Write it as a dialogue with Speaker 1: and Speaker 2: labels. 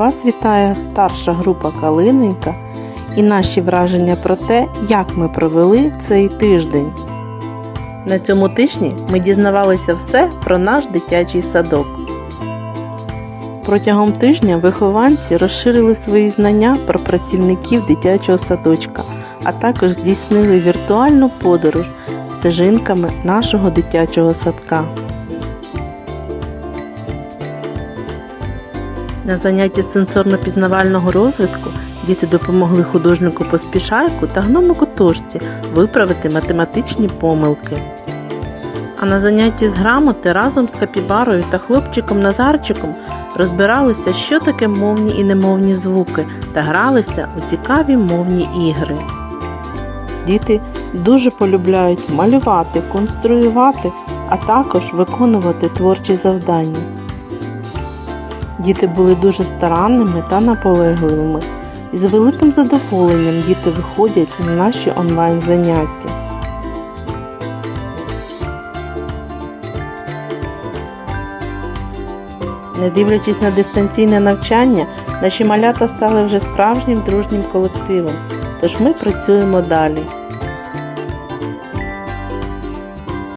Speaker 1: Вас вітає старша група Калиненька і наші враження про те, як ми провели цей тиждень. На цьому тижні ми дізнавалися все про наш дитячий садок. Протягом тижня вихованці розширили свої знання про працівників дитячого садочка, а також здійснили віртуальну подорож стежинками нашого дитячого садка. На занятті сенсорно-пізнавального розвитку діти допомогли художнику поспішайку та гномику тошці виправити математичні помилки. А на занятті з грамоти разом з капібарою та хлопчиком Назарчиком розбиралися, що таке мовні і немовні звуки, та гралися у цікаві мовні ігри. Діти дуже полюбляють малювати, конструювати, а також виконувати творчі завдання. Діти були дуже старанними та наполегливими, і з великим задоволенням діти виходять на наші онлайн заняття. Не дивлячись на дистанційне навчання, наші малята стали вже справжнім дружнім колективом, тож ми працюємо далі.